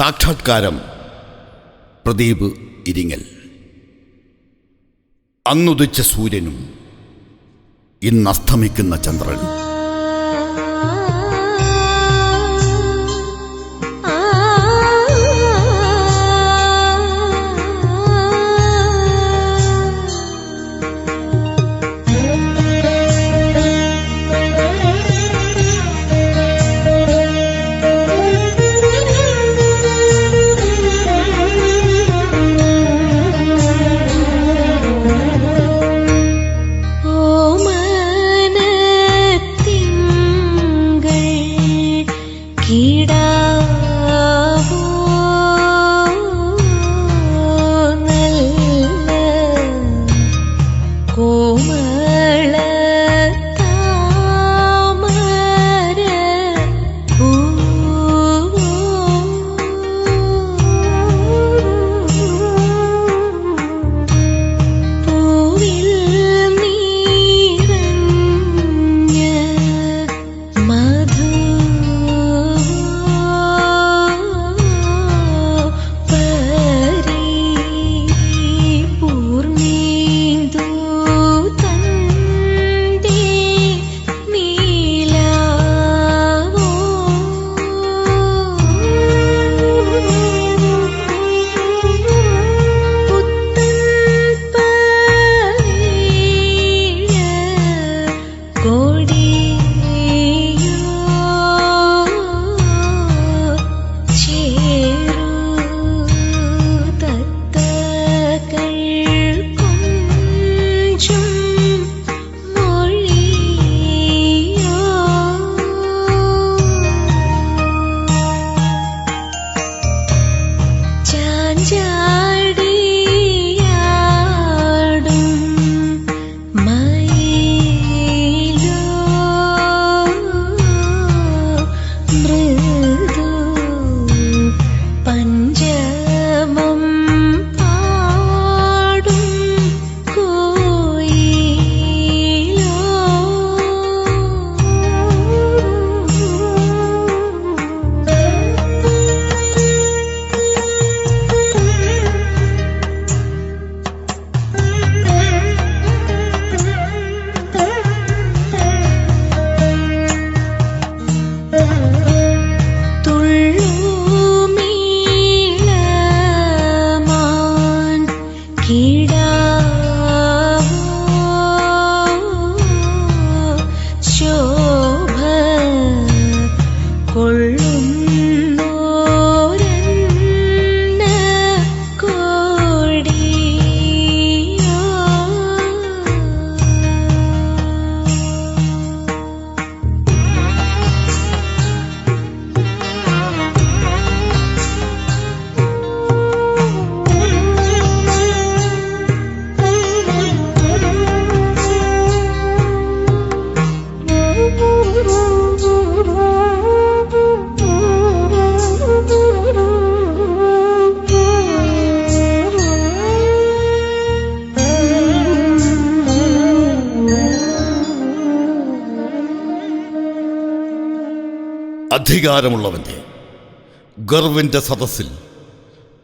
സാക്ഷാത്കാരം. പ്രദീപ് ഇരിങ്ങൽ. അന്നുദിച്ച സൂര്യനും ഇന്നസ്തമിക്കുന്ന ചന്ദ്രനും. கீழ் അധികാരമുള്ളവന്റെ ഗർവിന്റെ സദസ്സിൽ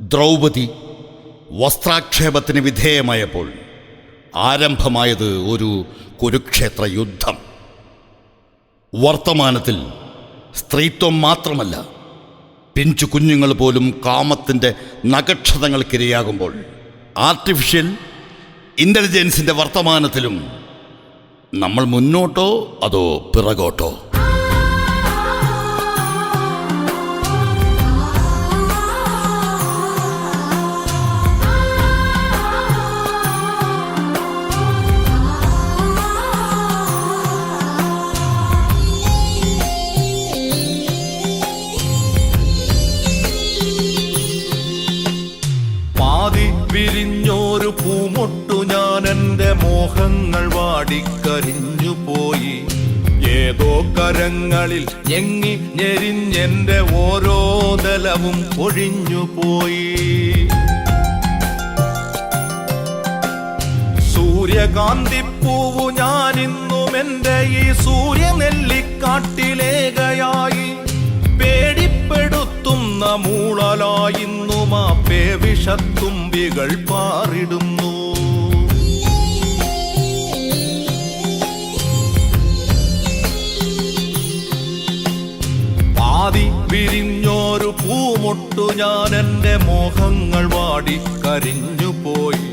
ദ്രൗപദി വസ്ത്രാക്ഷേപത്തിന് വിധേയമായപ്പോൾ ആരംഭമായത് ഒരു കുരുക്ഷേത്ര യുദ്ധം. വർത്തമാനത്തിൽ സ്ത്രീത്വം മാത്രമല്ല പിഞ്ചു കുഞ്ഞുങ്ങൾ പോലും കാമത്തിന്റെ നഗക്ഷതങ്ങൾക്കിരയാകുമ്പോൾ ആർട്ടിഫിഷ്യൽ ഇന്റലിജൻസിന്റെ വർത്തമാനത്തിലും നമ്മൾ മുന്നോട്ടോ അതോ പിറകോട്ടോ? മോഹങ്ങൾ വാടിക്കരിഞ്ഞു പോയി. ഏതോ കരങ്ങളിൽ ഞെങ്ങി ഞെരിഞ്ഞെന്റെ ഓരോ തലവും ഒഴിഞ്ഞു പോയി. സൂര്യകാന്തിപ്പൂവു ഞാനിന്നും എന്റെ ഈ സൂര്യനെല്ലിക്കാട്ടിലേകയായി. പേടിപ്പെടുത്തുന്ന മൂള തൂവലായിന്നു മാപ്പേ വിഷത്തുമ്പികൾ പാറിടുന്നു. പാതി വിരിഞ്ഞോരു പൂമൊട്ടു ഞാൻ എന്റെ മോഹങ്ങൾ വാടി കരിഞ്ഞു പോയി.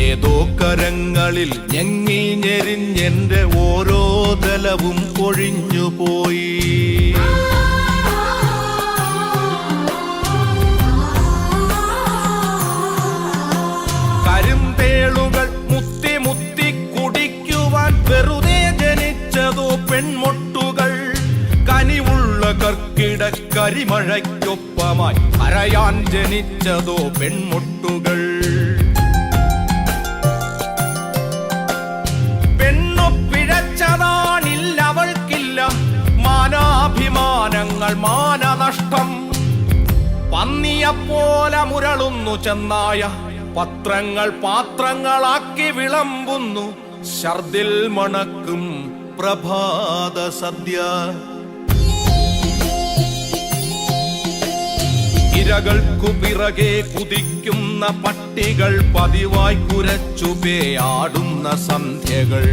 ഏതോ കരങ്ങളിൽ ഞെങ്ങി ഞെരിഞ്ഞെന്റെ ഓരോ തലവും കൊഴിഞ്ഞു പോയി. കരിമഴയ്ക്കൊപ്പമായി അരയാൻ ജനിച്ചതോ പെൺമുട്ടുകൾ. പെണ്ണു പിഴച്ചതാണില്ലവൾക്കില്ല മാനാഭിമാനങ്ങൾ മാനനഷ്ടം. പന്നിയെപ്പോലെ മുരളുന്നു ചെന്നായ. പത്രങ്ങൾ പാത്രങ്ങളാക്കി വിളമ്പുന്നു. ഛർദിൽ മണക്കും പ്രഭാത സദ്യ. ഇരകൾക്കു പിറകെ കുതിക്കുന്ന പട്ടികൾ പതിവായി കുരച്ചു പേയാടുന്ന സന്ധ്യകൾ.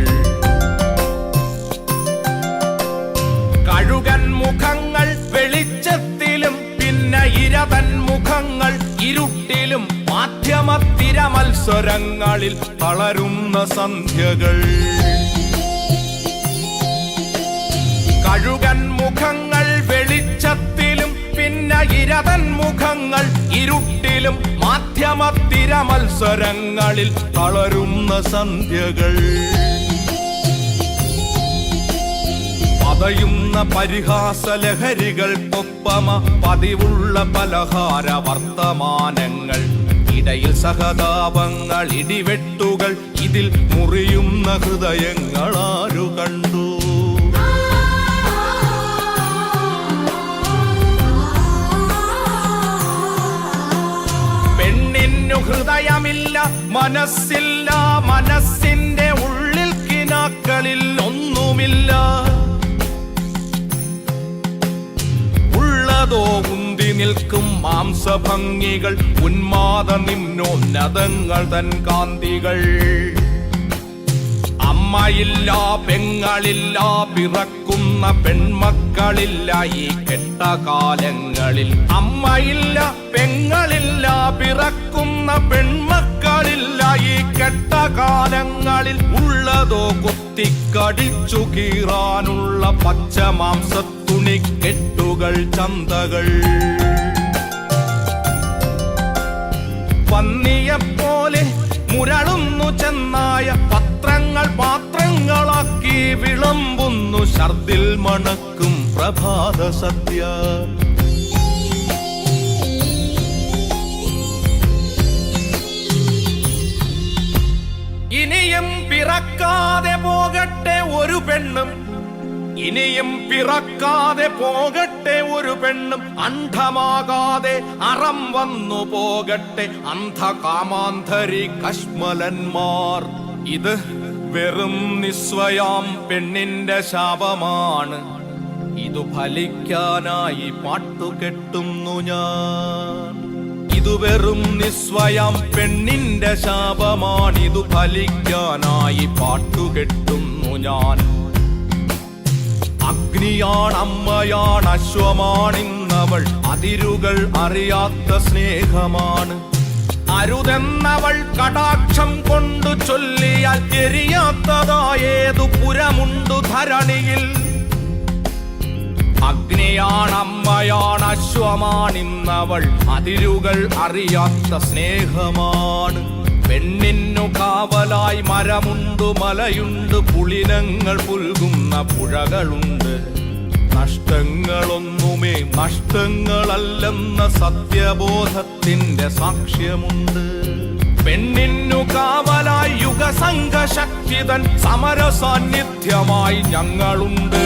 കഴുകൻ മുഖങ്ങൾ വെളിച്ചത്തിലും പിന്നെ ഇരവൻ മുഖങ്ങൾ ഇരുട്ടിലും മാധ്യമത്തിര മത്സരങ്ങളിൽ തളരുന്ന സന്ധ്യകൾ. കഴുകൻ മുഖങ്ങൾ വെളിച്ചത്തിലും പിന്നെ ഇരതൻ മുഖങ്ങൾ ഇരുട്ടിലും മാധ്യമത്തിര മത്സരങ്ങളിൽ തളരുന്ന സന്ധ്യകൾ. പതയുന്ന പരിഹാസ ലഹരികൾക്കൊപ്പമ പതിവുള്ള പലഹാര വർത്തമാനങ്ങൾ. ഇടയിൽ സഹതാപങ്ങൾ ഇടിവെട്ടുകൾ ഇതിൽ മുറിയുന്ന ഹൃദയങ്ങളാരു കണ്ടു. ഹൃദയമില്ല മനസ്സില്ല മനസ്സിന്റെ ഉള്ളിൽ കിനാക്കളിൽ ഒന്നുമില്ല. ഉള്ളതോ ഉന്തി നിൽക്കും മാംസഭംഗികൾ ഉന്മാദ നിമ്നോന്നതങ്ങൾ തൻ കാന്തികൾ. അമ്മയില്ല പെങ്ങളില്ല പിറക്കുന്ന പെൺമക്കളില്ല ഈ കെട്ട കാലങ്ങളിൽ അമ്മയില്ല പെങ്ങളില്ല പിറക്കുന്ന പെൺമക്കളില്ല ഈ കെട്ട കാലങ്ങളിൽ ഉള്ളതോ കുത്തിക്കടിച്ചു കീറാനുള്ള പച്ചമാംസത്തുണി കെട്ടുകൾ ചന്തകൾ. പന്നിയെപ്പോലെ മുരളുന്നു ചെന്നായ പത്രങ്ങൾ പാത്രങ്ങളാക്കി വിളമ്പുന്നു ഛർദിൽ മണക്കും പ്രഭാത സദ്യ. ഇനിയും പിറക്കാതെ പോകട്ടെ ഇനിയും പിറക്കാതെ പോകട്ടെ ഒരു പെണ്ണും അന്ധമാകാതെ അറം വന്നു പോകട്ടെ. അന്ധകാമാന്ധരി കശ്മലന്മാർ ഇത് വെറും നിസ്വയാം പെണ്ണിന്റെ ശാപമാണ്. ഇതു ഫലിക്കാനായി പാട്ടുകെട്ടുന്നു ഞാൻ. ഇതു വെറും നിസ്വയം പെണ്ണിന്റെ ശാപമാണിതു ഫലിക്കാനായി പാട്ടുകെട്ടുന്നു ഞാൻ. അഗ്നിയാണമ്മയാണ് അശ്വമാണിന്നവൾ അതിരുകൾ അറിയാത്ത സ്നേഹമാണ്. അരുതെന്നവൾ കടാക്ഷം കൊണ്ടു ചൊല്ലിയാൽ എരിയാത്തതായേതു പുരമുണ്ടു ധരണിയിൽ. അഗ്നിയാണമ്മയാണ് അശ്വമാണിന്നവൾ അതിരുകൾ അറിയാത്ത സ്നേഹമാണ്. പെണ്ണിന്നു കാവലായി മരമുണ്ട് മലയുണ്ട് പുളിനങ്ങൾ പുൽകുന്ന പുഴകളുണ്ട്. നഷ്ടങ്ങളൊന്നുമേ നഷ്ടങ്ങളല്ലെന്ന സത്യബോധത്തിന്റെ സാക്ഷ്യമുണ്ട്. പെണ്ണിന്നു കാവലായി യുഗസംഘശക്തിതൻ സമര സാന്നിധ്യമായി ഞങ്ങളുണ്ട്.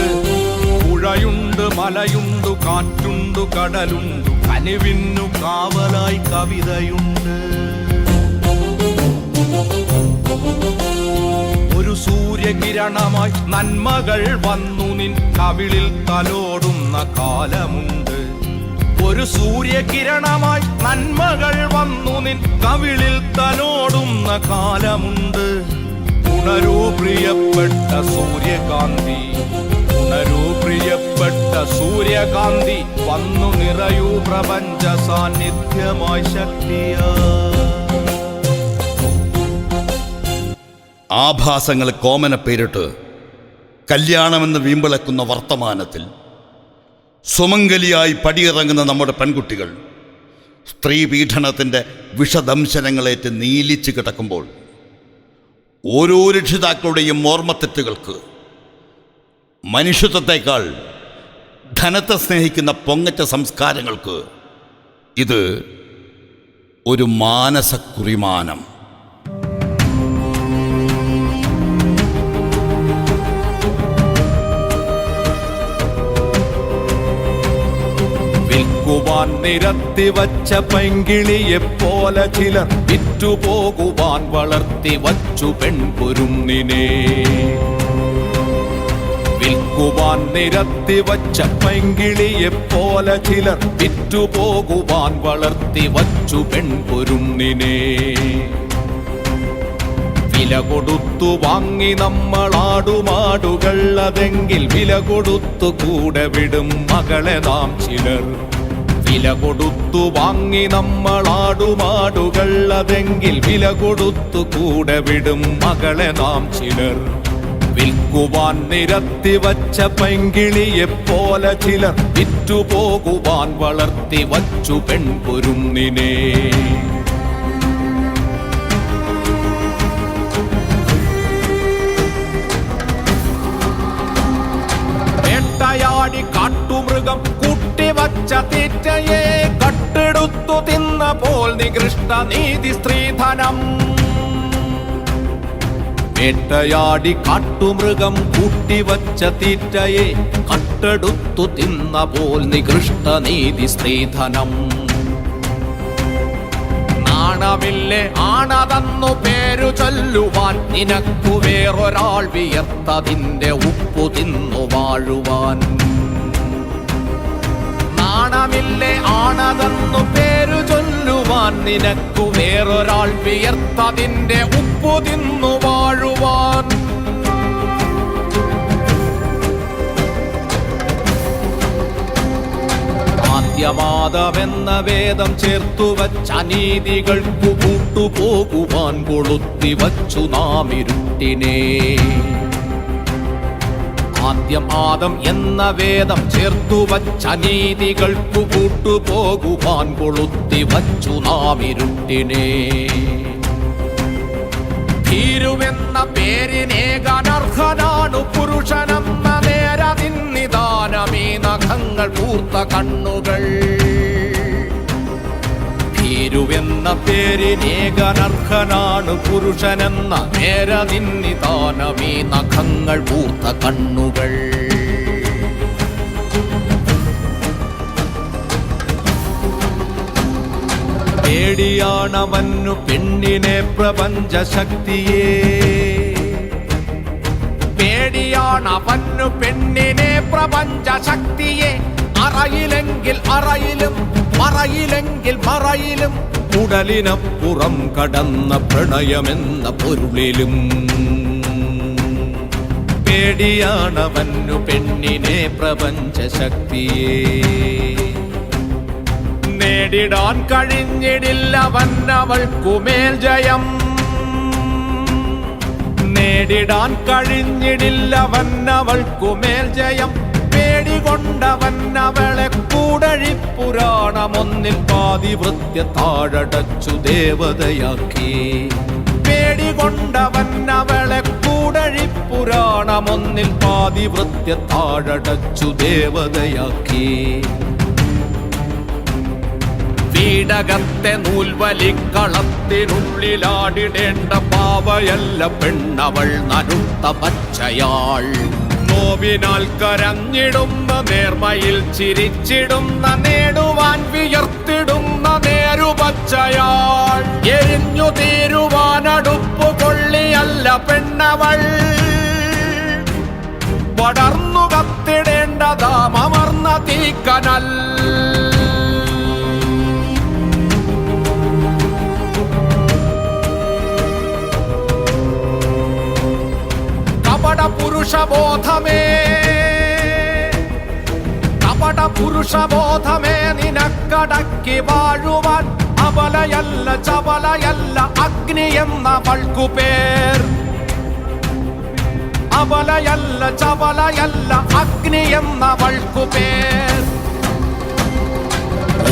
പുഴയുണ്ട് മലയുണ്ട് കാറ്റുണ്ട് കടലുണ്ട് കനിവിന്നു കാവലായി കവിതയുണ്ട്. ഒരു സൂര്യകിരണമായി നന്മകൾ വന്നു നിൻ കവിളിൽ തലോടുന്ന കാലമുണ്ട്. ഒരു സൂര്യകിരണമായി നന്മകൾ വന്നു നിൻ കവിളിൽ തലോടുന്ന കാലമുണ്ട്. ഉണരൂ പ്രിയപ്പെട്ട സൂര്യകാന്തി ഉണരൂ പ്രിയപ്പെട്ട സൂര്യകാന്തി വന്നു നിറയൂ പ്രപഞ്ച സാന്നിധ്യമായി ശക്തിയാ. ആഭാസങ്ങൾ കോമന പേരിട്ട് കല്യാണമെന്ന് വീമ്പിളക്കുന്ന വർത്തമാനത്തിൽ സുമംഗലിയായി പടിയിറങ്ങുന്ന നമ്മുടെ പെൺകുട്ടികൾ സ്ത്രീ പീഡനത്തിന്റെ വിഷദംശനങ്ങളേറ്റ് നീലിച്ച് കിടക്കുമ്പോൾ ഓരോ രക്ഷിതാക്കളുടെയും ഓർമ്മത്തെറ്റുകൾക്ക് മനുഷ്യത്വത്തേക്കാൾ ധനത്തെ സ്നേഹിക്കുന്ന പൊങ്ങച്ച സംസ്കാരങ്ങൾക്ക് ഇത് ഒരു മാനസക്കുറിമാനം. വിൽക്കുവാൻ നിരത്തി വച്ച പൈങ്കിളിയെ പോലെ ചിലർ വിറ്റുപോകുവാൻ വളർത്തി വച്ചു പെൺകുരുന്നിനെ വിൽക്കുവാൻ നിരത്തി വച്ച പൈങ്കിളിയെ പോലെ ചിലർ വിറ്റുപോകുവാൻ വളർത്തി വച്ചു പെൺകുരുന്നിനെ വില കൊടുത്തു വാങ്ങി നമ്മൾ ആടുമാടുകൾ. അതെങ്കിൽ വില കൊടുത്തു കൂടെ വിടും മകളെ നാം ചിലർ. വില കൊടുത്തു വാങ്ങി നമ്മൾ ആടുമാടുകൾ. അതെങ്കിൽ വില കൊടുത്തു കൂടെ വിടും മകളെ നാം ചിലർ. വിൽക്കുവാൻ നിരത്തി വച്ച പെങ്കിളിയെ പോലെ ചിലർ വിറ്റുപോകുവാൻ വളർത്തി വച്ചു പെൺകുരുന്നിനെ കാട്ടുമൃഗം കൂട്ടിവച്ച തീറ്റയെ കട്ടെടുത്തു തിന്ന പോൽ നികൃഷ്ട നീതി സ്ത്രീധനം. വേട്ടയാടി കാട്ടുമൃഗം കൂട്ടിവച്ച തീറ്റയെ കട്ടെടുത്തു തിന്ന പോൽ നികൃഷ്ട നീതി സ്ത്രീധനം. നാണമില്ലേ ആണതന്നു പേരു ചൊല്ലുവാൻ നിനക്കു വേറൊരാൾ വിയർത്തതിന്റെ ഉപ്പു തിന്നു വാഴുവാൻ. നാണമില്ലേ ആണതെന്നു പേരു ചൊല്ലുവാൻ നിനക്കു വേറൊരാൾ വിയർത്തതിന്റെ ഉപ്പു തിന്നു വാഴുവാൻ. ആദ്യമാദമെന്ന വേദം ചേർത്തു വച്ച അനീതികൾക്കു കൂട്ടുപോകുവാൻ കൊളുത്തി വച്ചു നാം ഇരുട്ടിനെ ആദ്യം ആദം എന്ന വേദം ചേർത്തു വച്ച നീതികൾക്കു കൂട്ടുപോകുവാൻ കൊളുത്തി വച്ചു നാം ഇരുട്ടിനെ ഭീരുവെന്ന പേരിനേകനർഹനാണു പുരുഷനെന്ന നേര നിന്നിദാനമീ നഖങ്ങൾ പൂർത്ത കണ്ണുകൾ. ഭീരുവെന്ന പേരിനേകനർഹനാണ് പുരുഷനെന്ന നേര നിന്നിതാനമീ നഖങ്ങൾ പൂർത്ത കണ്ണുകൾ. പേടിയാണവന്നു പെണ്ണിനെ പ്രപഞ്ച ശക്തിയെ പേടിയാണവന്നു പെണ്ണിനെ പ്രപഞ്ച ശക്തിയെ അറയിലെങ്കിൽ അറയിലും മറയിലെങ്കിൽ മറയിലും ഉടലിനപ്പുറം കടന്ന പ്രണയമെന്ന പൊരുളിലും. പേടിയാണവന്നു പെണ്ണിനെ പ്രപഞ്ചശക്തിയെ. നേടിടാൻ കഴിഞ്ഞിടില്ലവൻ അവൾക്കുമേൽ ജയം. നേടിടാൻ കഴിഞ്ഞിടില്ലവൻ അവൾക്കുമേൽ ജയം. പേടികൊണ്ടവൻ അവളെ കൂടഴിപ്പുരാണമൊന്നിൽ പാതിവൃത്യ താഴടച്ചു ദേവതയാക്കി. പേടികൊണ്ടവൻ അവളെ കൂടഴിപ്പുരാണമൊന്നിൽ പാതിവൃത്യ താഴടച്ചു ദേവതയാക്കി. ീടകത്തെ നൂൽവലിക്കളത്തിനുള്ളിലാടിടേണ്ട പാവയല്ല പെണ്ണവൾ നനുത്ത പച്ചയാൾ. നോവിനാൽ കരഞ്ഞിടുന്ന നേർമയിൽ ചിരിച്ചിടുന്ന നേടുവാൻ വിയർത്തിടുന്ന നേരുപച്ചയാൾ. എരിഞ്ഞു തീരുവാനടുപ്പു കൊള്ളിയല്ല പെണ്ണവൾ. പടർന്നു കത്തിടേണ്ടതാമർന്ന തീക്കനൽ. പുരുഷബോധമേ. കപട പുരുഷബോധമേ നിനക്കടക്കി വാഴുവാൻ അബലയല്ല ചപലയല്ല അഗ്നി എന്ന വൾക്കുപേർ. അബലയല്ല ചപലയല്ല അഗ്നി എന്ന വൾക്കുപേർ.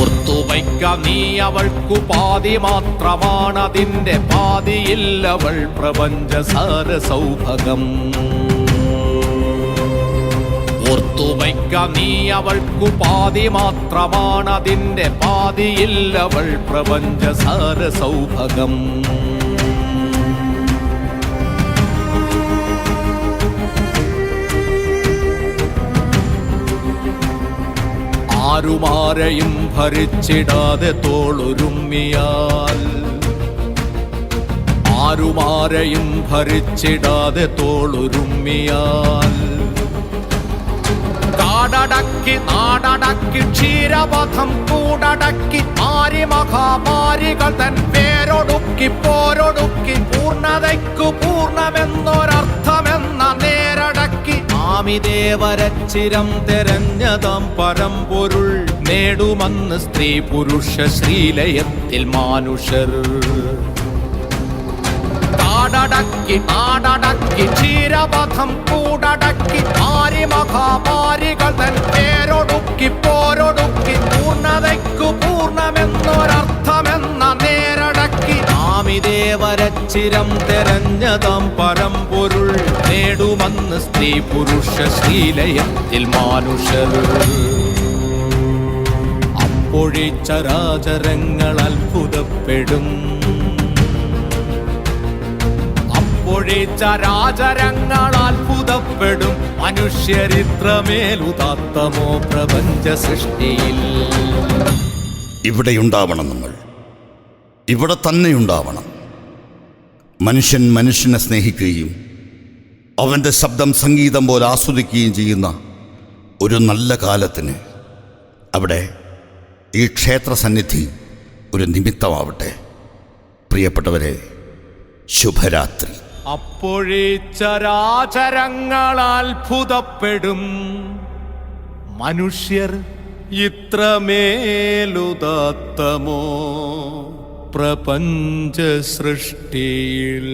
ഓർത്തുവയ്ക്ക നീ അവൾക്കു പാതി മാത്രമാണതിന്റെ പാതിയില്ലവൾ പ്രപഞ്ച സാര സൗഭകം ഓർത്തുവയ്ക്ക നീ അവൾക്കു പാതി മാത്രമാണതിന്റെ പാതിയില്ലവൾ പ്രപഞ്ച സാര സൗഭകം ആരുമാരെയും ഭരിച്ചിടാതെ തോളുരുമ്മിയാൽ ആരുമാരെയും ഭരിച്ചിടാതെ തോളുരുമ്മിയാൽ കാടടക്കി നാടടക്കി ക്ഷീരപഥം കൂടടക്കി മാരി മഹാമാരികൾ തൻ പേരൊടുക്കി പോരൊടുക്കി പൂർണതയ്ക്കു പൂർണമെന്നൊരർത്ഥമെന്ന നേരടക്കി. ആമിദേവരച്ചിരം തെരഞ്ഞതാം പരമ്പൊരുൾ നേടുമെന്ന് സ്ത്രീ പുരുഷ ശ്രീലയത്തിൽ മാനുഷർ. കാടടക്കി ആടടക്കി ക്ഷീരപഥം കൂടടക്കി ആരി മഹാമാരികൾ തൻ പേരൊടുക്കി പോരൊടുക്കി പൂർണതയ്ക്കു പൂർണമെന്നൊരർത്ഥമെന്ന നേരടക്കി. ആമിദേവരച്ചിരം തെരഞ്ഞതാം പരമ്പൊരുൾ നേടുമെന്ന് സ്ത്രീ പുരുഷ ശീലയത്തിൽ മാനുഷർ. അപ്പോഴേ ചരാചരങ്ങൾ അത്ഭുതപ്പെടും. അപ്പോഴേ രാജരങ്ങൾ അത്ഭുതപ്പെടും. മനുഷ്യരിത്രമേലുതാത്തമോ പ്രപഞ്ച സൃഷ്ടിയിൽ ഇവിടെയുണ്ടാവണം നമ്മൾ. ഇവിടെ തന്നെ ഉണ്ടാവണം മനുഷ്യൻ മനുഷ്യനെ സ്നേഹിക്കുകയും അവന്റെ ശബ്ദം സംഗീതം പോലെ ആസ്വദിക്കുകയും ചെയ്യുന്ന ഒരു നല്ല കാലത്തിന് അവിടെ ഈ ക്ഷേത്ര സന്നിധി ഒരു നിമിത്തമാവട്ടെ. പ്രിയപ്പെട്ടവരെ ശുഭരാത്രി. അപ്പോഴേ ചരാചരങ്ങൾ അത്ഭുതപ്പെടും മനുഷ്യർ ഇത്രമേലുദാത്തമോ പ്രപഞ്ച സൃഷ്ടിയിൽ